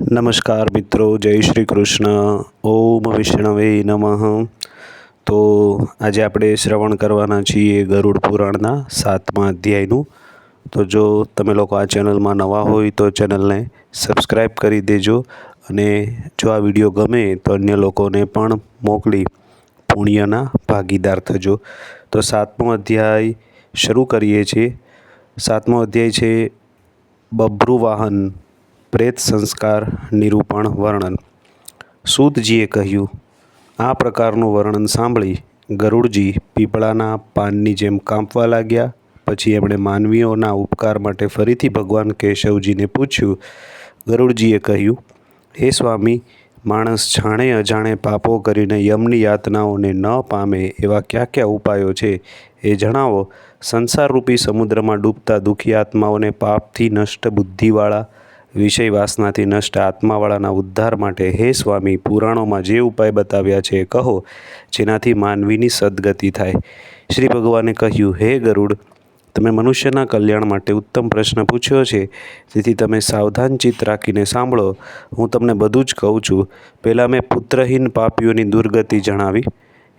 નમસ્કાર મિત્રો, જય શ્રી કૃષ્ણ. ઓમ વિષ્ણવે નમઃ. તો આજે આપણે શ્રવણ કરવાના છીએ ગરુડ પુરાણના સાતમા અધ્યાયનું. તો જો તમે લોકો આ ચેનલમાં નવા હોય તો ચેનલને સબસ્ક્રાઈબ કરી દેજો અને જો આ વીડિયો ગમે તો અન્ય લોકોને પણ મોકલી પુણ્યના ભાગીદાર થજો. તો સાતમો અધ્યાય શરૂ કરીએ છીએ. સાતમો અધ્યાય છે બભ્રુવાહન પ્રેત સંસ્કાર નિરૂપણ વર્ણન. સૂતજીએ કહ્યું, આ પ્રકારનું વર્ણન સાંભળી ગરુડજી પીપળાના પાનની જેમ કાંપવા લાગ્યા. પછી એમણે માનવીઓના ઉપકાર માટે ફરીથી ભગવાન કેશવજીને પૂછ્યું. ગરુડજીએ કહ્યું, હે સ્વામી, માણસ જાણે અજાણે પાપો કરીને યમની યાતનાઓને ન પામે એવા કયા કયા ઉપાયો છે? એ જણાવો. સંસારરૂપી સમુદ્રમાં ડૂબતા દુઃખી આત્માઓને પાપથી નષ્ટ બુદ્ધિવાળા વિષય વાસનાથી નષ્ટ આત્માવાળાના ઉદ્ધાર માટે હે સ્વામી, પુરાણોમાં જે ઉપાય બતાવ્યા છે એ કહો, જેનાથી માનવીની સદગતિ થાય. શ્રી ભગવાને કહ્યું, હે ગરુડ, તમે મનુષ્યના કલ્યાણ માટે ઉત્તમ પ્રશ્ન પૂછ્યો છે, તેથી તમે સાવધાન ચિત્ત રાખીને સાંભળો. હું તમને બધું જ કહું છું. પહેલાં મેં પુત્રહીન પાપીઓની દુર્ગતિ જણાવી.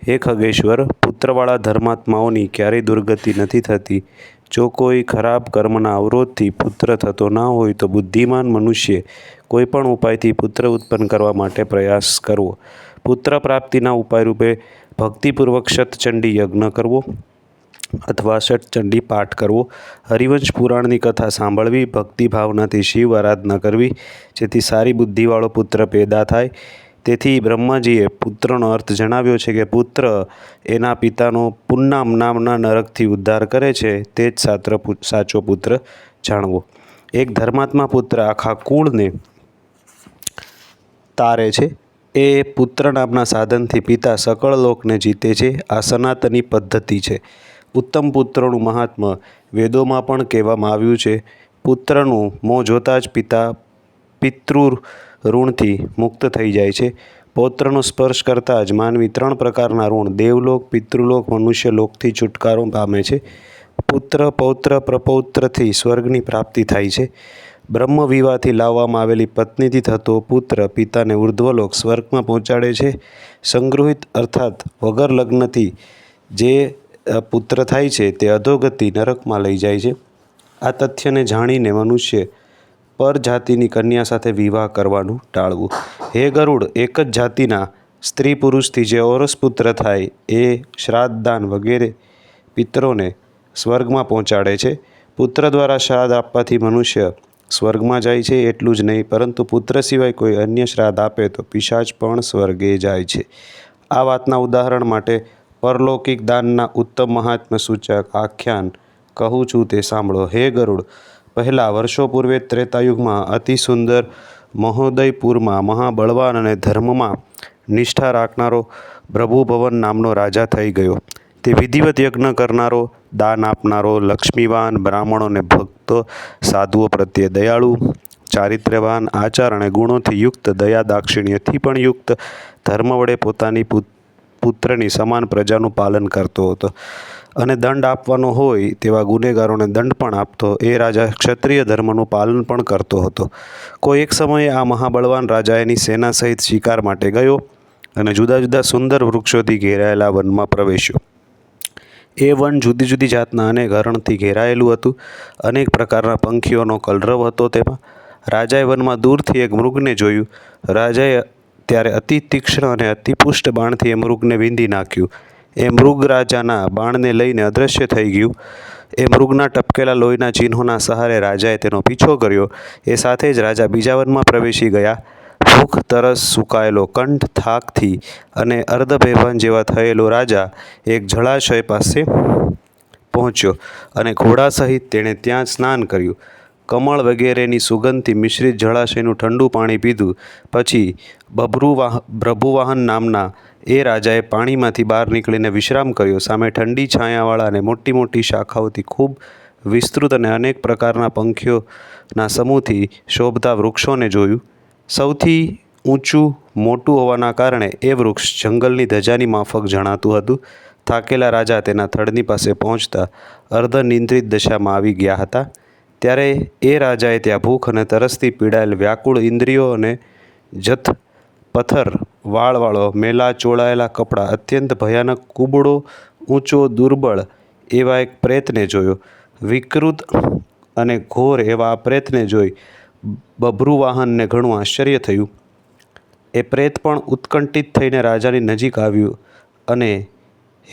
હે ખગેશ્વર, પુત્રવાળા ધર્માત્માઓની ક્યારેય દુર્ગતિ નથી થતી. જો કોઈ ખરાબ કર્મના અવરોધથી પુત્ર થતો ના હોય તો બુદ્ધિમાન મનુષ્ય કોઈપણ ઉપાયથી પુત્ર ઉત્પન્ન કરવા માટે પ્રયાસ કરવો. પુત્ર પ્રાપ્તિના ઉપાય રૂપે ભક્તિપૂર્વક શતચંડી યજ્ઞ કરવો અથવા શતચંડી પાઠ કરવો. હરિવંશ પુરાણની કથા સાંભળવી, ભક્તિ ભાવનાથી શિવ આરાધના કરવી, જેથી સારી બુદ્ધિવાળો પુત્ર પેદા થાય. તેથી બ્રહ્માજીએ પુત્રનો અર્થ જણાવ્યો છે કે પુત્ર એના પિતાનો પુન્નામ નામના નરકથી ઉદ્ધાર કરે છે, તે જ સાત્ર સાચો પુત્ર જાણવો. એક ધર્માત્મા પુત્ર આખા કુળને તારે છે. એ પુત્ર નામના સાધનથી પિતા સકળ લોકને જીતે છે. આ સનાતની પદ્ધતિ છે. ઉત્તમ પુત્રનું મહાત્મ્ય વેદોમાં પણ કહેવામાં આવ્યું છે. પુત્રનું મોં જોતાં જ પિતા પિતૃ ઋણથી મુક્ત થઈ જાય છે. પૌત્રનો સ્પર્શ કરતાં જ માનવી ત્રણ પ્રકારના ઋણ, દેવલોક, પિતૃલોક, મનુષ્યલોકથી છુટકારો પામે છે. પુત્ર, પૌત્ર, પ્રપૌત્રથી સ્વર્ગની પ્રાપ્તિ થાય છે. બ્રહ્મ વિવાહથી લાવવામાં આવેલી પત્નીથી થતો પુત્ર પિતાને ઉર્ધ્વલોક સ્વર્ગમાં પહોંચાડે છે. સંગૃહિત અર્થાત વગર લગ્નથી જે પુત્ર થાય છે તે અધોગતિ નરકમાં લઈ જાય છે. આ તથ્યને જાણીને મનુષ્ય પર જાતિની કન્યા સાથે વિવાહ કરવાનું ટાળવું. હે ગરુડ, એક જ જાતિના સ્ત્રી પુરુષથી જે ઓરસ પુત્ર થાય એ શ્રાદ્ધદાન વગેરે પિત્રોને સ્વર્ગમાં પહોંચાડે છે. પુત્ર દ્વારા શ્રાદ્ધ આપવાથી મનુષ્ય સ્વર્ગમાં જાય છે એટલું જ નહીં, પરંતુ પુત્ર સિવાય કોઈ અન્ય શ્રાદ્ધ આપે તો પિશાચ પણ સ્વર્ગે જાય છે. આ વાતના ઉદાહરણ માટે પરલૌકિક દાનના ઉત્તમ મહાત્મ્ય સૂચક આખ્યાન કહું છું તે સાંભળો. હે ગરુડ પહેલાં વર્ષો પૂર્વે ત્રેતાયુગમાં અતિ સુંદર મહોદયપુરમાં મહાબળવાન અને ધર્મમાં નિષ્ઠા રાખનારો પ્રભુભવન નામનો રાજા થઈ ગયો. તે વિધિવત યજ્ઞ કરનારો, દાન આપનારો, લક્ષ્મીવાન બ્રાહ્મણોને ભક્તો, સાધુઓ પ્રત્યે દયાળુ, ચારિત્ર્યવાન, આચાર અને ગુણોથી યુક્ત દયા દાક્ષિણ્યથી પણ યુક્ત, ધર્મ વડે પોતાની પુત્રની સમાન પ્રજાનું પાલન કરતો હતો. અને દંડ આપવાનો હોય તેવા ગુનેગારોને દંડ પણ આપતો એ રાજા ક્ષત્રિય ધર્મનું પાલન પણ કરતો હતો. કોઈ એક સમયે આ મહાબળવાન રાજા એની સેના સહિત શિકાર માટે ગયો અને જુદા જુદા સુંદર વૃક્ષોથી ઘેરાયેલા વનમાં પ્રવેશ્યો. એ વન જુદી જુદી જાતના અનેક હરણથી ઘેરાયેલું હતું. અનેક પ્રકારના પંખીઓનો કલરવ હતો તેમાં. રાજાએ વનમાં દૂરથી એક મૃગને જોયું. રાજાએ ત્યારે અતિ તીક્ષ્ણ અને અતિ પુષ્ટ બાણથી એ મૃગને વીંધી નાખ્યું. એ મૃગ રાજાના બાણને લઈને અદૃશ્ય થઈ ગયું. એ મૃગના ટપકેલા લોહીના ચિહ્નોના સહારે રાજાએ તેનો પીછો કર્યો. એ સાથે જ રાજા બીજા વનમાં પ્રવેશી ગયા. ભૂખ, તરસ, સુકાયેલો કંઠ, થાકથી અને અર્ધભેભાન જેવા થયેલો રાજા એક જળાશય પાસે પહોંચ્યો અને ઘોડા સહિત તેણે ત્યાં સ્નાન કર્યું. કમળ વગેરેની સુગંધથી મિશ્રિત જળાશયનું ઠંડુ પાણી પીધું. પછી બભ્રુવાહ પ્રભુવાહન નામના એ રાજાએ પાણીમાંથી બહાર નીકળીને વિશ્રામ કર્યો. સામે ઠંડી છાયાવાળા અને મોટી મોટી શાખાઓથી ખૂબ વિસ્તૃત અને અનેક પ્રકારના પંખીઓના સમૂહથી શોભતા વૃક્ષોને જોયું. સૌથી ઊંચું, મોટું હોવાના કારણે એ વૃક્ષ જંગલની ધજાની માફક જણાતું હતું. થાકેલા રાજા તેના થડની પાસે પહોંચતા અર્ધનિંદ્રિત દશામાં આવી ગયા હતા. ત્યારે એ રાજાએ ત્યાં ભૂખ અને તરસથી પીડાયેલ વ્યાકુળ ઇન્દ્રિયો અને જથ, પથ્થર, વાળવાળો, મેલા, ચોળાયેલા કપડાં, અત્યંત ભયાનક કુબડો, ઊંચો, દુર્બળ એવા એક પ્રેતને જોયો. વિકૃત અને ઘોર એવા પ્રેતને જોઈ બભ્રુવાહનને ઘણું આશ્ચર્ય થયું. એ પ્રેત પણ ઉત્કંઠિત થઈને રાજાની નજીક આવ્યું અને,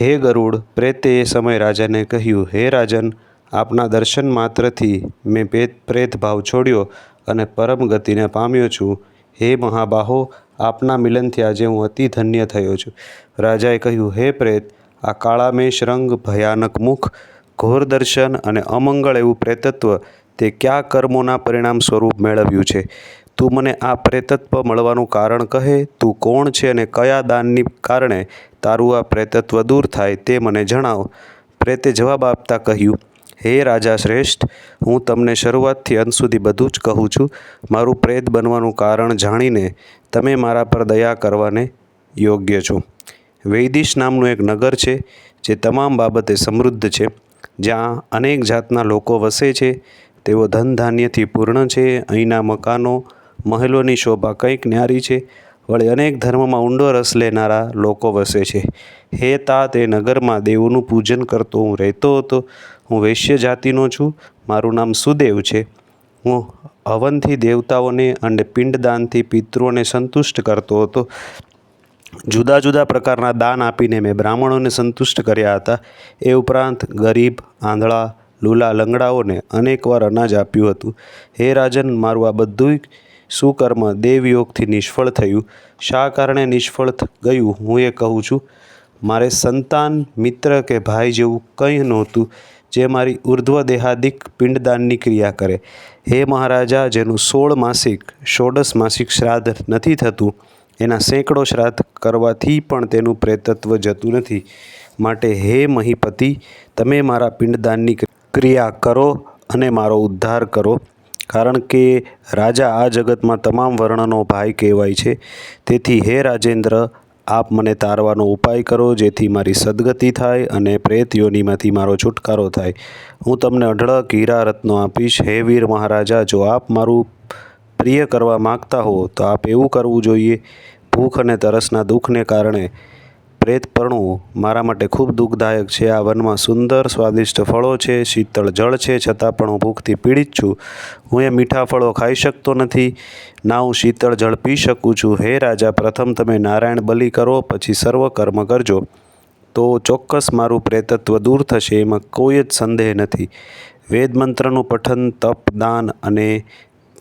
હે ગરુડ, પ્રેતે એ સમયે રાજાને કહ્યું, હે રાજન આપના દર્શન માત્રથી મેં પેત પ્રેત ભાવ છોડ્યો અને પરમ ગતિને પામ્યો છું. હે મહાબાહો, આપના મિલનથી આજે હું અતિ ધન્ય થયો છું. રાજાએ કહ્યું, હે પ્રેત, આ કાળામેશ રંગ ભયાનક મુખ, ઘોર દર્શન અને અમંગળ એવું પ્રેતત્વ, તે કયા કર્મોના પરિણામ સ્વરૂપ મેળવ્યું છે? તું મને આ પ્રેતત્વ મળવાનું કારણ કહે, તું કોણ છે અને કયા દાનની કારણે તારું આ પ્રેતત્વ દૂર થાય તે મને જણાવ. પ્રેતે જવાબ આપતા કહ્યું હે રાજા શ્રેષ્ઠ, હું તમને શરૂઆતથી અંત સુધી બધું જ કહું છું. મારું પ્રેત બનવાનું કારણ જાણીને તમે મારા પર દયા કરવાને યોગ્ય છો. વૈદિશ નામનું એક નગર છે, જે તમામ બાબતે સમૃદ્ધ છે. જ્યાં અનેક જાતના લોકો વસે છે. તેઓ ધન ધાન્યથી પૂર્ણ છે. અહીંના મકાનો, મહેલોની શોભા કંઈક ન્યારી છે. વળી અનેક ધર્મમાં ઊંડો રસ લેનારા લોકો વસે છે. હે તા તે નગરમાં દેવનું પૂજન કરતો હું રહેતો હતો. હું વૈશ્ય જાતિનો છું. મારું નામ સુદેવ છે. હું હવનથી દેવતાઓને અને પિંડદાનથી પિતૃઓને સંતુષ્ટ કરતો હતો. જુદા જુદા પ્રકારના દાન આપીને મેં બ્રાહ્મણોને સંતુષ્ટ કર્યા હતા. એ ઉપરાંત ગરીબ, આંધળા, લૂલા લંગડાઓને અનેકવાર અનાજ આપ્યું હતું. હે રાજન, મારું આ બધું સુકર્મ દેવયોગથી નિષ્ફળ થયું. શા કારણે નિષ્ફળ ગયું. હું એ કહું છું, મારે સંતાન, મિત્ર કે ભાઈ જેવું કંઈ નહોતું જે મારી ઉર્ધ્વ દેહાદિક પિંડદાનની ક્રિયા કરે. હે મહારાજા, જેનું સોળ માસિક, ષોડશ માસિક શ્રાદ્ધ નથી થતું, એના સેંકડો શ્રાદ્ધ કરવાથી પણ તેનું પ્રેતત્વ જતું નથી. માટે હે મહીપતિ, તમે મારા પિંડદાનની ક્રિયા કરો અને મારો ઉદ્ધાર કરો. કારણ કે રાજા આ જગતમાં તમામ વર્ણનો ભાઈ કહેવાય છે. તેથી હે રાજેન્દ્ર, આપ મને તારવાનો ઉપાય કરો, જેથી મારી સદગતિ થાય અને પ્રેત યોનીમાંથી મારો છુટકારો થાય. હું તમને અઢળક હીરા રત્નો આપીશ. હે વીર મહારાજા, જો આપ મારું પ્રિય કરવા માગતા હો, તો આપ એવું કરવું જોઈએ. ભૂખ અને તરસના દુઃખને કારણે પ્રેતપણું મારા માટે ખૂબ દુઃખદાયક છે. આ વનમાં સુંદર, સ્વાદિષ્ટ ફળો છે, શીતળ જળ છે. છતાં પણ હું ભૂખથી પીડિત છું. હું એ મીઠા ફળો ખાઈ શકતો નથી. ના, હું શીતળ જળ પી શકું છું. હે રાજા, પ્રથમ તમે નારાયણ બલિ કરો, પછી સર્વ કર્મ કરજો. તો ચોક્કસ મારું પ્રેતત્વ દૂર થશે, એમાં કોઈ જ સંદેહ નથી. વેદ મંત્રનું પઠન, તપ, દાન અને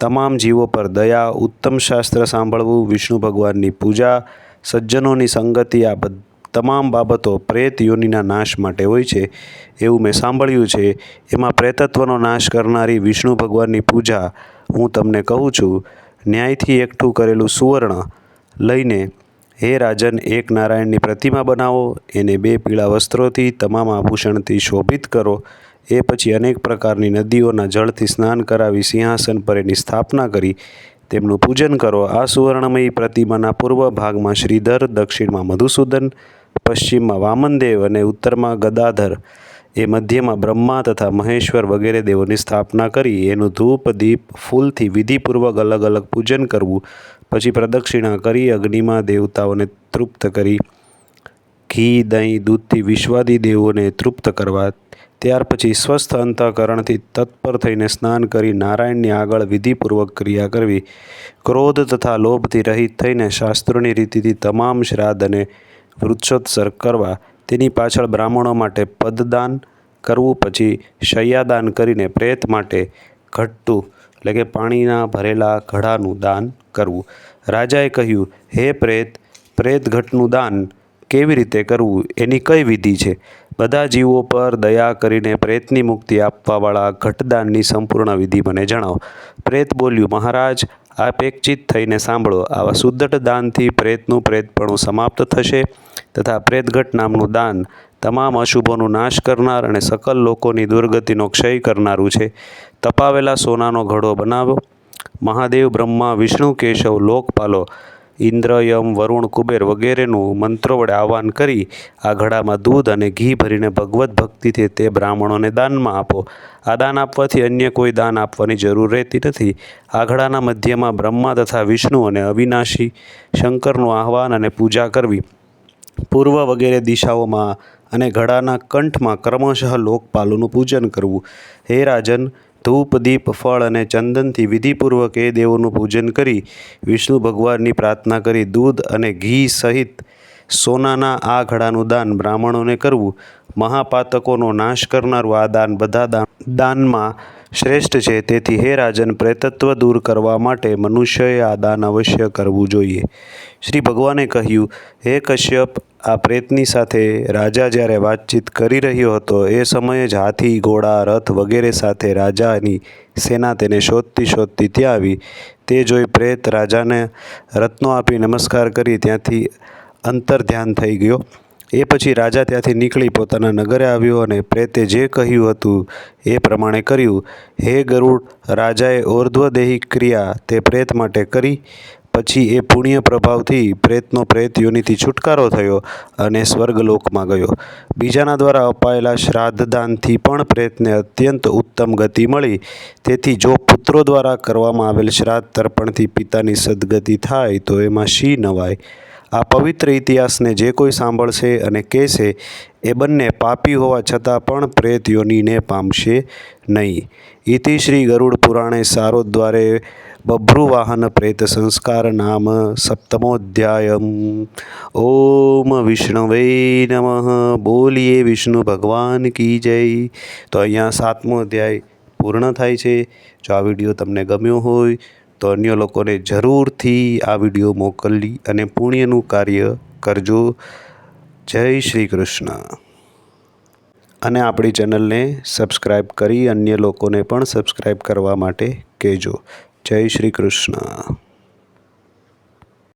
તમામ જીવો પર દયા, ઉત્તમ શાસ્ત્ર સાંભળવું, વિષ્ણુ ભગવાનની પૂજા, સજ્જનોની સંગતિ, આ બધ તમામ બાબતો પ્રેત યોનિના નાશ માટે હોય છે, એવું મેં સાંભળ્યું છે. એમાં પ્રેતત્વનો નાશ કરનારી વિષ્ણુ ભગવાનની પૂજા હું તમને કહું છું. ન્યાયથી એકઠું કરેલું સુવર્ણ લઈને હે રાજન, એક નારાયણની પ્રતિમા બનાવો, એને બે પીળા વસ્ત્રોથી, તમામ આભૂષણથી શોભિત કરો. એ પછી અનેક પ્રકારની નદીઓના જળથી સ્નાન કરાવી સિંહાસન પર એની સ્થાપના કરી. તેમનું પૂજન કરો. આ સુવર્ણમયી પ્રતિમાના પૂર્વ ભાગમાં શ્રીધર, દક્ષિણમાં મધુસૂદન પશ્ચિમમાં વામનદેવ અને ઉત્તરમાં ગદાધર. એ મધ્યમાં બ્રહ્મા તથા મહેશ્વર વગેરે દેવોની સ્થાપના કરી. એનું ધૂપ, દીપ, ફૂલથી વિધિપૂર્વક અલગ અલગ પૂજન કરવું. પછી પ્રદક્ષિણા કરી, અગ્નિમાં દેવતાઓને તૃપ્ત કરી. ઘી, દહીં, દૂધથી વિશ્વાદી દેવોને તૃપ્ત કરવા. ત્યાર પછી સ્વસ્થ અંતઃકરણથી તત્પર થઈને સ્નાન કરી નારાયણની આગળ વિધિપૂર્વક ક્રિયા કરવી. ક્રોધ તથા લોભથી રહિત થઈને શાસ્ત્રોની રીતિથી તમામ શ્રાદ્ધ અને વૃક્ષોત્સર્ગ કરવા તેની પાછળ બ્રાહ્મણો માટે પદદાન કરવું પછી શય્યાદાન કરીને પ્રેત માટે ઘટતું, એટલે કે પાણીના ભરેલા ઘડાનું દાન કરવું. રાજાએ કહ્યું, હે પ્રેત પ્રેત ઘટનું દાન કેવી રીતે કરવું? એની કઈ વિધિ છે? બધા જીવો પર દયા કરીને પ્રેતની મુક્તિ આપવાવાળા ઘટદાનની સંપૂર્ણ વિધિ મને જણાવો. પ્રેત બોલ્યું, મહારાજ આપ એકચિત થઈને સાંભળો. આવા સુદ્દટ દાનથી પ્રેતનું પ્રેતપણું સમાપ્ત થશે તથા પ્રેતઘટ નામનું દાન તમામ અશુભોનો નાશ કરનાર અને સકલ લોકોની દુર્ગતિનો ક્ષય કરનારું છે. તપાવેલા સોનાનો ઘડો બનાવો. મહાદેવ બ્રહ્મા, વિષ્ણુ, કેશવ લોકપાલો ઇન્દ્ર યમ વરુણ, કુબેર વગેરેનું મંત્રો વડે આહવાન કરી આ ઘડામાં દૂધ અને ઘી ભરીને ભગવત ભક્તિથી તે બ્રાહ્મણોને દાનમાં આપો. આ દાન આપવાથી અન્ય કોઈ દાન આપવાની જરૂર રહેતી નથી. આ ઘડાના મધ્યમાં બ્રહ્મા તથા વિષ્ણુ અને અવિનાશી શંકરનું આહવાન અને પૂજા કરવી. પૂર્વ વગેરે દિશાઓમાં અને ઘડાના કંઠમાં ક્રમશઃ લોકપાલોનું પૂજન કરવું. હે રાજન ધૂપ દીપ ફળ અને ચંદનથી વિધિપૂર્વક એ દેવોનું પૂજન કરી વિષ્ણુ ભગવાનની પ્રાર્થના કરી દૂધ અને ઘી સહિત સોનાના આ ઘડાનું દાન બ્રાહ્મણોને કરવું. મહાપાતકોનો નાશ કરનારું આ દાન બધા દાન દાનમાં શ્રેષ્ઠ છે. તેથી હે રાજન, પ્રેતત્વ દૂર કરવા માટે મનુષ્યએ આ દાન અવશ્ય કરવું જોઈએ. શ્રી ભગવાને કહ્યું, હે કશ્યપ આ પ્રેતની સાથે રાજા જ્યારે વાતચીત કરી રહ્યો હતો, એ સમયે જ હાથી, ઘોડા, રથ વગેરે સાથે રાજાની સેના તેને શોધતી શોધતી ત્યાં આવી. તે જોઈ પ્રેત રાજાને રત્નો આપી નમસ્કાર કરી, ત્યાંથી અંતર ધ્યાન થઈ ગયો. એ પછી રાજા ત્યાંથી નીકળી પોતાના નગરે આવ્યો અને પ્રેતે જે કહ્યું હતું એ પ્રમાણે કર્યું. હે ગરુડ, રાજાએ ઓર્ધ્વદેહી ક્રિયા તે પ્રેત માટે કરી. પછી એ પુણ્ય પ્રભાવથી પ્રેતનો પ્રેત યોનિથી છુટકારો થયો અને સ્વર્ગલોકમાં ગયો. બીજાના દ્વારા અપાયેલા શ્રાદ્ધદાનથી પણ પ્રેતને અત્યંત ઉત્તમ ગતિ મળી. તેથી જો પુત્રો દ્વારા કરવામાં આવેલ શ્રાદ્ધ તર્પણથી પિતાની સદગતિ થાય, તો એમાં શી નવાય? આ પવિત્ર ઇતિહાસને જે કોઈ સાંભળશે અને કહેશે, એ બંને પાપી હોવા છતાં પણ પ્રેત યોનિને પામશે નહીં. ઇતિ શ્રી ગરુડ પુરાણે સારોદ્વારે બભ્રુવાહન પ્રેત સંસ્કાર નામ સપ્તમોધ્યાયમ. ઓમ વિષ્ણવે નમઃ. બોલીએ વિષ્ણુ ભગવાન કી જય. તો અહીંયા સાતમો અધ્યાય પૂર્ણ થાય છે. જો આ વીડિયો તમને ગમ્યો હોય તો અન્ય લોકોને જરૂરથી આ વીડિયો મોકલી અને પુણ્યનું કાર્ય કરજો. જય શ્રી કૃષ્ણ. અને આપણી ચેનલને સબસ્ક્રાઈબ કરી અન્ય લોકોને પણ સબસ્ક્રાઈબ કરવા માટે કહેજો. જય શ્રી કૃષ્ણ.